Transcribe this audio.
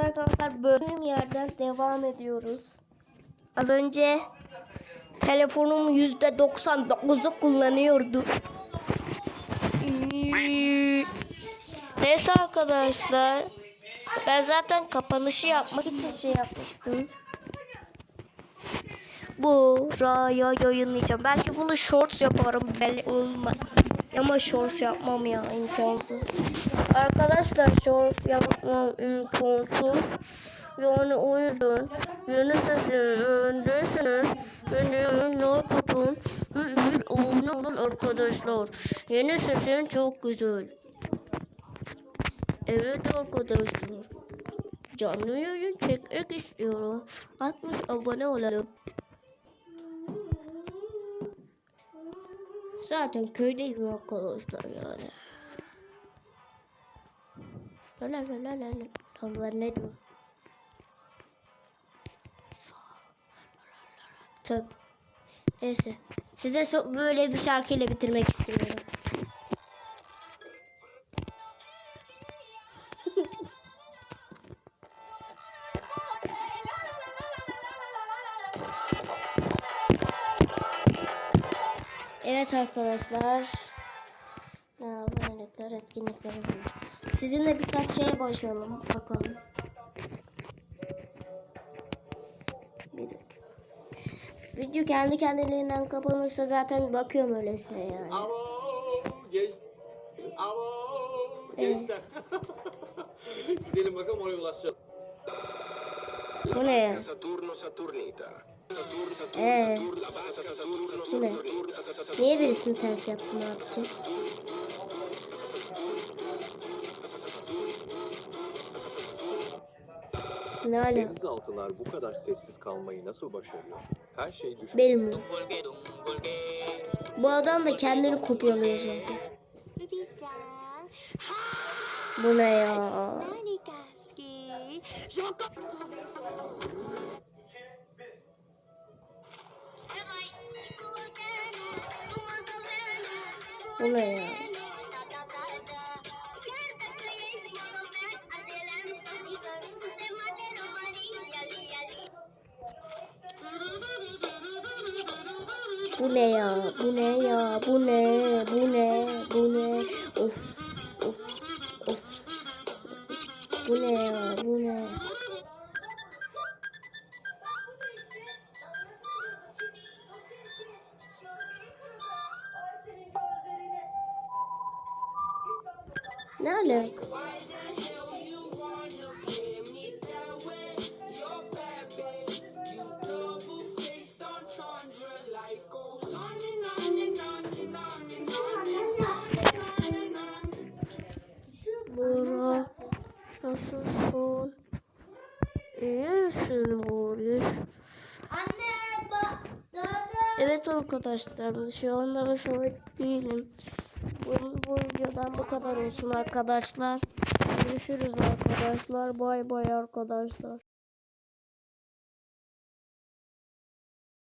arkadaşlar bölüm yerden devam ediyoruz. Az önce telefonum %99'u kullanıyordu. Neyse arkadaşlar. Ben zaten kapanışı yapmak için şey yapmıştım. Buraya yayınlayacağım. Belki bunu shorts yaparım. Belli olmaz. Ama shorts yapmam ya imkansız. Arkadaşlar shorts yapmam imkansız. Yani o yüzden yeni sesin önündesiniz. Beni ne katın. Bir abone olun arkadaşlar. Yeni sesin çok güzel. Evet arkadaşlar. Canlı yayın çekmek istiyorum. 60 abone olalım. Zaten köydeyim arkadaşlar yani. La la la la la la. Tamam ben ne diyorum? Tabii. Neyse. Size so- böyle bir şarkıyla bitirmek istiyorum. Evet arkadaşlar. Ne abonelikler, etkinlikler. Sizinle birkaç şeye başlayalım bakalım. Bir dakika. Video kendi kendiliğinden kapanırsa zaten bakıyorum öylesine yani. Alo genç. Alo gençler. Gidelim bakalım oraya ulaşacağız. Bu ne? Saturno Saturnita. Saturn, Saturn, Ee, ne? Saturn, Niye birisini ters yaptın abicim? Ne ala? Denizaltılar bu kadar sessiz kalmayı nasıl başarıyor? Her şey düşün. Bilmiyorum. Bu adam da kendini kopyalıyor zaten. Bu ne ya? Bu ne ya? Bu ne ya? Bu ne ya? Bu ne? Bu ne? Bu ne? Of. Of. Of. Bu ne ya? Bu ne? Ne alaka? Bora nasılsın? İyisin Boris. Anne bak. Evet arkadaşlar şu anda müsait değilim. Bu, bu videodan bu kadar olsun arkadaşlar. Görüşürüz arkadaşlar. Bay bay arkadaşlar.